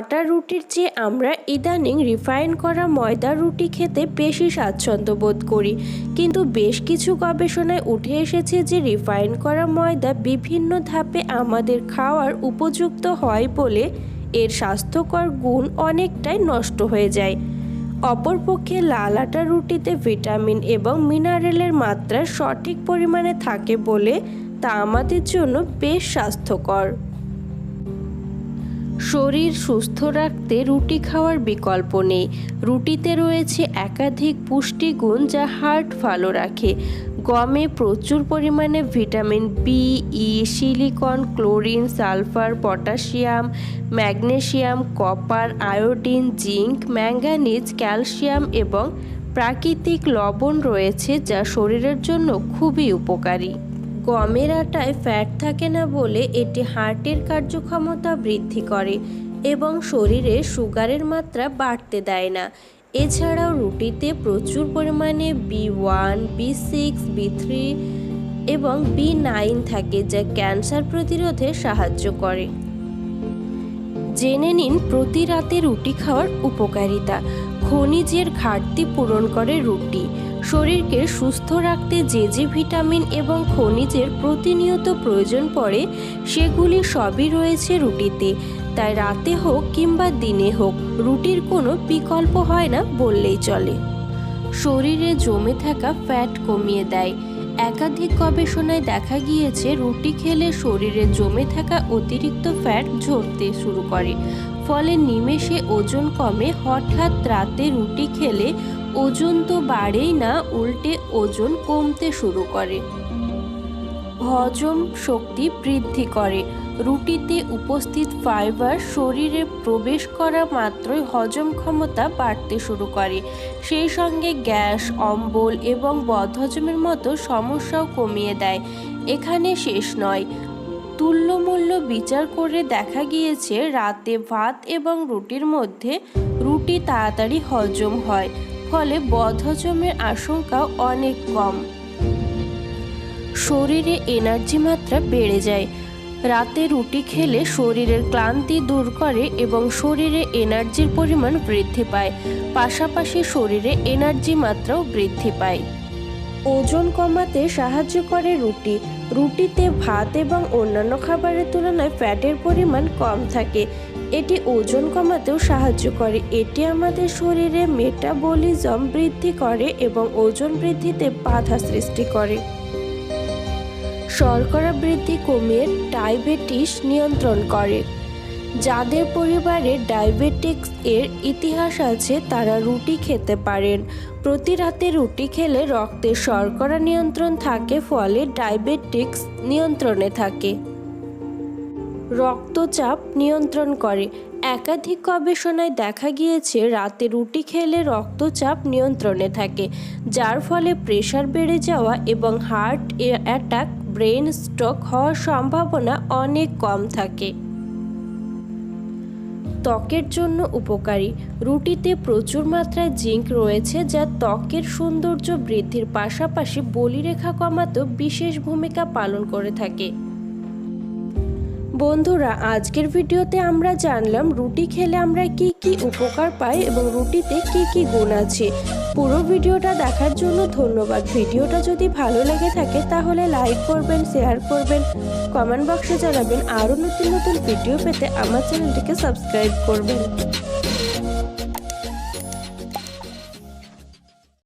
আটার রুটির চেয়ে আমরা ইদানিং রিফাইন করা ময়দার রুটি খেতে বেশি স্বাচ্ছন্দ্য বোধ করি। কিন্তু বেশ কিছু গবেষণায় উঠে এসেছে যে রিফাইন করা ময়দা বিভিন্ন ধাপে আমাদের খাওয়ার উপযুক্ত হয় বলে এর স্বাস্থ্যকর গুণ অনেকটাই নষ্ট হয়ে যায়। অপরপক্ষে লাল আটা রুটিতে ভিটামিন এবং মিনারেলের মাত্রা সঠিক পরিমাণে থাকে বলে তা আমাদের জন্য বেশ স্বাস্থ্যকর। শরীর সুস্থ রাখতে রুটি খাওয়ার বিকল্প নেই। রুটিতে রয়েছে একাধিক পুষ্টিগুণ যা হার্ট ভালো রাখে। গমে প্রচুর পরিমাণে vitamin B E silicon, chlorine, sulphur, potassium magnesium copper, iodine, zinc, manganese, calcium এবং প্রাকৃতিক লবণ রয়েছে যা শরীরের জন্য খুবই উপকারী। গমের আটায় ফ্যাট থাকে না বলে এটি হার্টের কার্যক্ষমতা বৃদ্ধি করে এবং শরীরে সুগারের মাত্রা বাড়তে দেয় না। এছাড়াও রুটিতে প্রচুর পরিমাণে B one, B six, B three এবং বি নাইন থাকে যা ক্যান্সার প্রতিরোধে সাহায্য করে। জেনে নিন প্রতি রাতে রুটি খাওয়ার উপকারিতা। খনিজের ঘাটতি পূরণ করে রুটি। শরীরকে সুস্থ রাখতে যে যে ভিটামিন এবং খনিজের প্রতিনিয়ত প্রয়োজন পড়ে, সেগুলি সবই রয়েছে রুটিতে। তাই রাতে হোক কিংবা দিনে হোক, রুটির কোনো বিকল্প হয় না বললেই চলে। শরীরে জমে থাকা ফ্যাট কমিয়ে দেয়। একাধিক গবেষণায় দেখা গিয়েছে, রুটি খেলে শরীরে জমে থাকা অতিরিক্ত ফ্যাট ঝরতে শুরু করে। ফলে নিমেষে ওজন কমে হঠাৎ রাতে রুটি খেলে ওজন তো বাড়েই না, উল্টে ওজন কমতে শুরু করে। হজম শক্তি বৃদ্ধি করে। রুটিতে উপস্থিত ফাইবার শরীরে প্রবেশ করা মাত্রই হজম ক্ষমতা বাড়তে শুরু করে। সেই সঙ্গে গ্যাস, অম্বল এবং বদহজমের মতো সমস্যাও কমিয়ে দেয়। এখানে শেষ নয়। তুল্যমূল্য বিচার করে দেখা গিয়েছে, রাতে ভাত এবং রুটির মধ্যে রুটি তাড়াতাড়ি হজম হয়। ফলে বদহজমের আশঙ্কাও অনেক কম। শরীরে এনার্জি মাত্রা বেড়ে যায়। রাতে রুটি খেলে শরীরের ক্লান্তি দূর করে এবং শরীরে এনার্জির পরিমাণ বৃদ্ধি পায়। পাশাপাশি শরীরে এনার্জি মাত্রাও বৃদ্ধি পায়। ওজন কমাতে সাহায্য করে রুটি। রুটিতে ভাত এবং অন্যান্য খাবারের তুলনায় ফ্যাটের পরিমাণ কম থাকে। এটি ওজন কমাতেও সাহায্য করে। এটি আমাদের শরীরে মেটাবলিজম বৃদ্ধি করে এবং ওজন বৃদ্ধিতে বাধা সৃষ্টি করে। শর্করা বৃদ্ধি কমিয়ে ডায়াবেটিস নিয়ন্ত্রণ করে। যাদের পরিবারে ডায়াবেটিক্স এর ইতিহাস আছে, তারা রুটি খেতে পারেন। প্রতি রাতে রুটি খেলে রক্তে শর্করা নিয়ন্ত্রণ থাকে, ফলে ডায়াবেটিক্স নিয়ন্ত্রণে থাকে। রক্তচাপ নিয়ন্ত্রণ করে। একাধিক গবেষণায় দেখা গিয়েছে, রাতে রুটি খেলে রক্তচাপ নিয়ন্ত্রণে থাকে, যার ফলে প্রেশার বেড়ে যাওয়া এবং হার্ট অ্যাটাক, ব্রেন স্ট্রোক হওয়ার সম্ভাবনা অনেক কম থাকে। ত্বকের জন্য উপকারী। রুটিতে প্রচুর মাত্রায় জিঙ্ক রয়েছে, যা ত্বকের সৌন্দর্য বৃদ্ধির পাশাপাশি বলিরেখা কমাতেও বিশেষ ভূমিকা পালন করে থাকে। বন্ধুরা, আজকের ভিডিওতে আমরা জানলাম রুটি খেলে আমরা কি কি উপকার পাই এবং রুটিতে কি কি গুণ আছে। পুরো ভিডিওটা দেখার জন্য ধন্যবাদ। ভিডিওটা যদি ভালো লেগে থাকে তাহলে লাইক করবেন, শেয়ার করবেন, কমেন্ট বক্সে জানাবেন। আরও নতুন নতুন ভিডিও পেতে আমার চ্যানেলটিকে সাবস্ক্রাইব করবেন।